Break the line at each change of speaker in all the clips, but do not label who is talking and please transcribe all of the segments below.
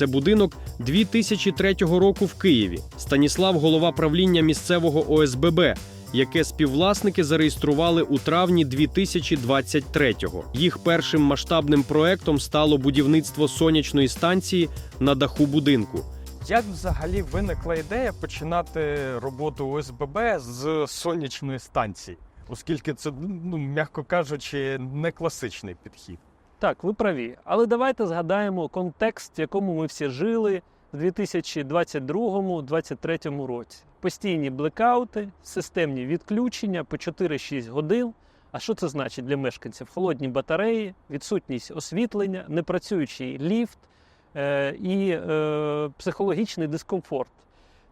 Це будинок 2003 року в Києві. Станіслав голова правління місцевого ОСББ, яке співвласники зареєстрували у травні 2023-го. Їх першим масштабним проектом стало будівництво сонячної станції на даху будинку.
Як взагалі виникла ідея починати роботу ОСББ з сонячної станції, оскільки це, ну м'яко кажучи, не класичний підхід.
Так, ви праві. Але давайте згадаємо контекст, в якому ми всі жили в 2022-2023 році. Постійні блекаути, системні відключення по 4-6 годин. А що це значить для мешканців? Холодні батареї, відсутність освітлення, непрацюючий ліфт е- і е- психологічний дискомфорт.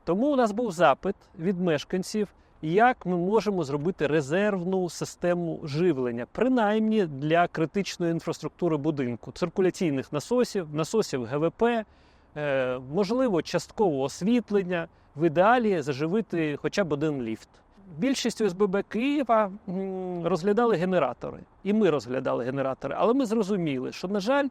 Тому у нас був запит від мешканців, як ми можемо зробити резервну систему живлення, принаймні для критичної інфраструктури будинку, циркуляційних насосів, насосів ГВП, е, можливо, часткового освітлення, в ідеалі заживити хоча б один ліфт. Більшість ОСББ Києва розглядали генератори, і ми розглядали генератори, але ми зрозуміли, що, на жаль,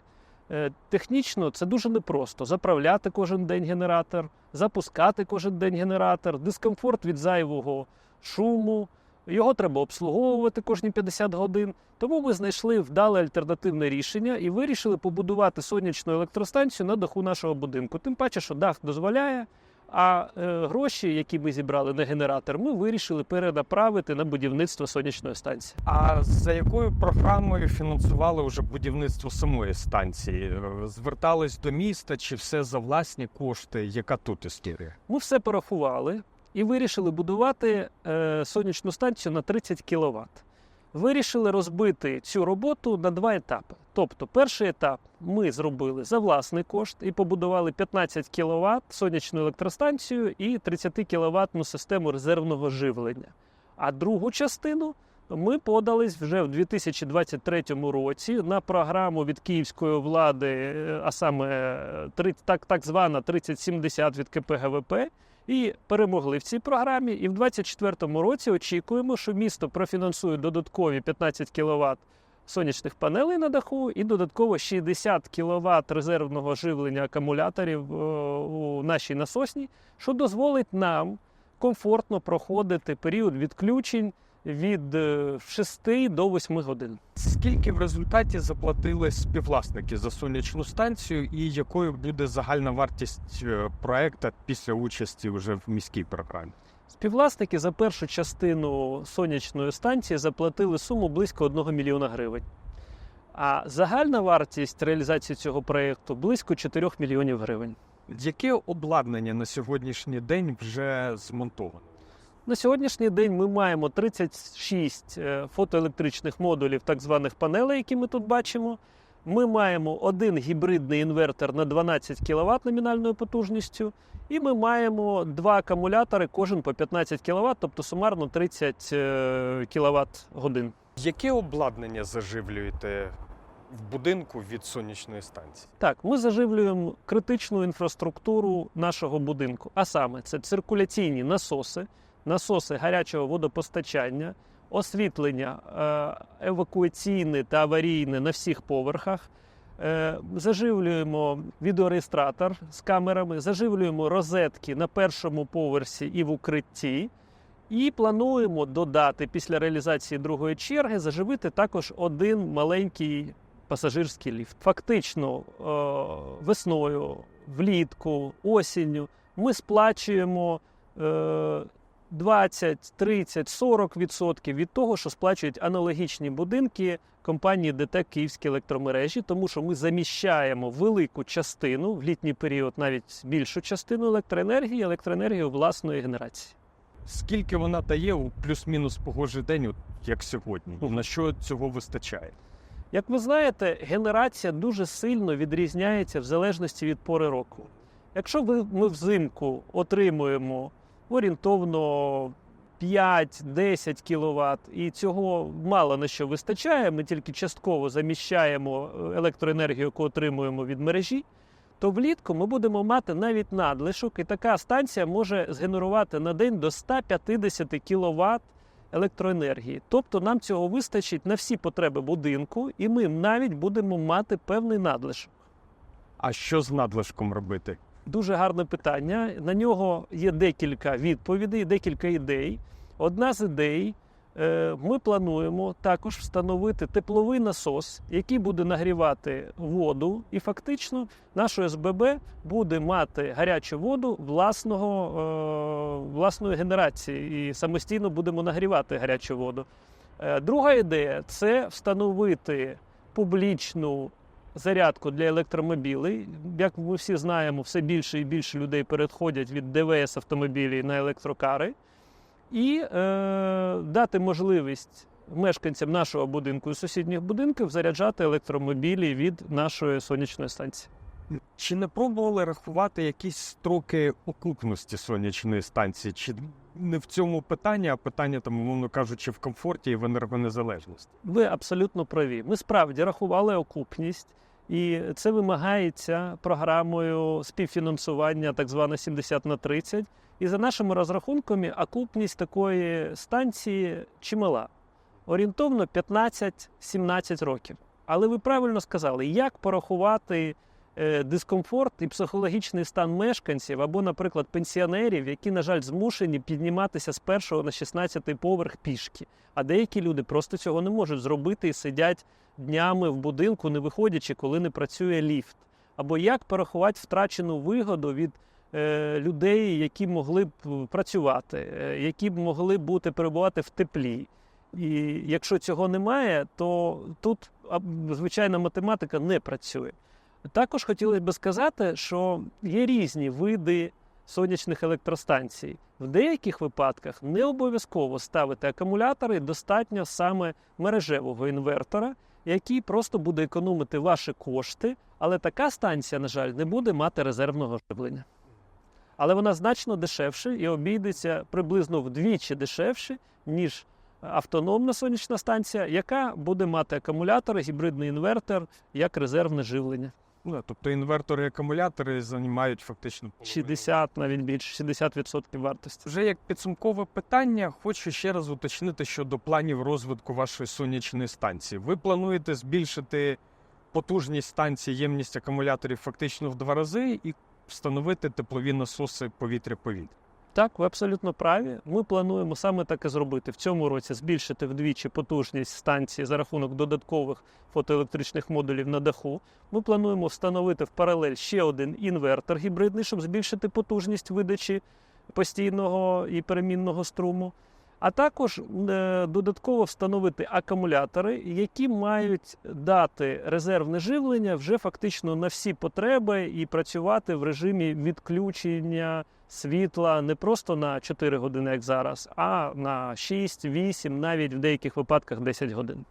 е, технічно це дуже непросто. Заправляти кожен день генератор, запускати кожен день генератор, дискомфорт від зайвого шуму. Його треба обслуговувати кожні 50 годин. Тому ми знайшли вдале альтернативне рішення і вирішили побудувати сонячну електростанцію на даху нашого будинку. Тим паче, що дах дозволяє. А е, гроші, які ми зібрали на генератор, ми вирішили перенаправити на будівництво сонячної станції.
А за якою програмою фінансували вже будівництво самої станції? Е, Звертались до міста чи все за власні кошти? Яка тут історія?
Ми все порахували і вирішили будувати е, сонячну станцію на 30 кВт. Вирішили розбити цю роботу на два етапи. Тобто, перший етап ми зробили за власний кошт і побудували 15 кВт сонячну електростанцію і 30 кВт систему резервного живлення. А другу частину ми подались вже в 2023 році на програму від київської влади, е, а саме е, так, так звана 3070 від КПГВП, і перемогли в цій програмі. І в 2024 році очікуємо, що місто профінансує додаткові 15 кВт сонячних панелей на даху і додатково 60 кВт резервного живлення акумуляторів е, у нашій насосній, що дозволить нам комфортно проходити період відключень від е, 6 до 8 годин.
Скільки в результаті заплатили співвласники за сонячну станцію, і якою буде загальна вартість е, проекту після участі вже в міській програмі?
Співвласники за першу частину сонячної станції заплатили суму близько 1 мільйона гривень. А загальна вартість реалізації цього проєкту близько 4 мільйонів гривень.
Яке обладнання на сьогоднішній день вже змонтовано?
На сьогоднішній день ми маємо 36 е, фотоелектричних модулів, так званих панелей, які ми тут бачимо. Ми маємо один гібридний інвертор на 12 кВт номінальною потужністю, і ми маємо два акумулятори, кожен по 15 кВт, тобто сумарно 30 кВт годин.
Яке обладнання заживлюєте в будинку від сонячної станції?
Так, ми заживлюємо критичну інфраструктуру нашого будинку, а саме це циркуляційні насоси, насоси гарячого водопостачання, освітлення е, евакуаційне та аварійне на всіх поверхах. Е, Заживлюємо відеореєстратор з камерами, заживлюємо розетки на першому поверсі і в укритті. І плануємо додати після реалізації другої черги заживити також один маленький пасажирський ліфт. Фактично, е, весною, влітку, осінню ми сплачуємо 20, 30, 40 відсотків від того, що сплачують аналогічні будинки компанії ДТЕК Київські електромережі, тому що ми заміщаємо велику частину в літній період, навіть більшу частину електроенергії, електроенергію власної генерації.
Скільки вона дає у плюс-мінус погожий день, от як сьогодні? На що цього вистачає?
Як ви знаєте, генерація дуже сильно відрізняється в залежності від пори року. Якщо ми взимку отримуємо орієнтовно 5-10 кВт, і цього мало на що вистачає, ми тільки частково заміщаємо е, електроенергію, яку отримуємо від мережі, то влітку ми будемо мати навіть надлишок, і така станція може згенерувати на день до 150 кВт електроенергії. Тобто нам цього вистачить на всі потреби будинку, і ми навіть будемо мати певний надлишок.
А що з надлишком робити?
Дуже гарне питання. На нього є декілька відповідей, декілька ідей. Одна з ідей. е, Ми плануємо також встановити тепловий насос, який буде нагрівати воду, і фактично наш ОСББ буде мати гарячу воду власного, е, власної генерації і самостійно будемо нагрівати гарячу воду. Е, Друга ідея це встановити публічну зарядку для електромобілей. Як ми всі знаємо, все більше і більше людей переходять від ДВС автомобілів на електрокари, і е, дати можливість мешканцям нашого будинку і сусідніх будинків заряджати електромобілі від нашої сонячної станції.
Чи не пробували рахувати якісь строки окупності сонячної станції? Чи не в цьому питання, а питання там, умовно кажучи, в комфорті і в енергонезалежності?
Ви абсолютно праві. Ми справді рахували окупність, і це вимагається програмою співфінансування, так звана 70 на 30. І за нашими розрахунками, окупність такої станції чимала. Орієнтовно 15-17 років. Але ви правильно сказали, як порахувати дискомфорт і психологічний стан мешканців або, наприклад, пенсіонерів, які, на жаль, змушені підніматися з першого на 16-й поверх пішки. А деякі люди просто цього не можуть зробити і сидять днями в будинку, не виходячи, коли не працює ліфт. Або як порахувати втрачену вигоду від е, людей, які могли б працювати, е, які б могли бути перебувати в теплі. І якщо цього немає, то тут звичайна математика не працює. Також хотілося б сказати, що є різні види сонячних електростанцій. В деяких випадках не обов'язково ставити акумулятори, достатньо саме мережевого інвертора, який просто буде економити ваші кошти, але така станція, на жаль, не буде мати резервного живлення. Але вона значно дешевше і обійдеться приблизно вдвічі дешевше, ніж автономна сонячна станція, яка буде мати акумулятор, гібридний інвертор як резервне живлення.
Ну, тобто інвертори і акумулятори займають фактично половину.
60, навіть більше 60% вартості.
Вже як підсумкове питання, хочу ще раз уточнити щодо планів розвитку вашої сонячної станції. Ви плануєте збільшити потужність станції, ємність акумуляторів фактично в два рази і встановити теплові насоси повітря-повітря.
Так, ви абсолютно праві. Ми плануємо саме так і зробити в цьому році збільшити вдвічі потужність станції за рахунок додаткових фотоелектричних модулів на даху. Ми плануємо встановити в паралель ще один інвертор гібридний, щоб збільшити потужність видачі постійного і перемінного струму. А також е, додатково встановити акумулятори, які мають дати резервне живлення вже фактично на всі потреби і працювати в режимі відключення світла не просто на 4 години, як зараз, а на 6, 8, навіть в деяких випадках 10 годин.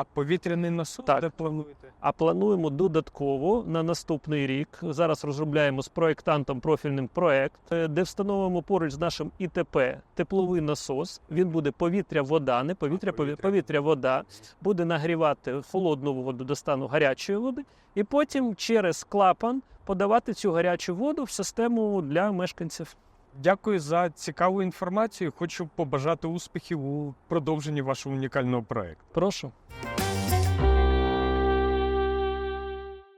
А повітряний насос
Так.
де плануєте?
А плануємо додатково на наступний рік. Зараз розробляємо з проєктантом профільним проект, е, де встановимо поруч з нашим ІТП тепловий насос. Він буде повітря-вода, не повітря, пові-
повітря.
повітря-вода. Буде нагрівати холодну воду до стану гарячої води, і потім через клапан подавати цю гарячу воду в систему для мешканців.
Дякую за цікаву інформацію. Хочу побажати успіхів у продовженні вашого унікального проекту.
Прошу.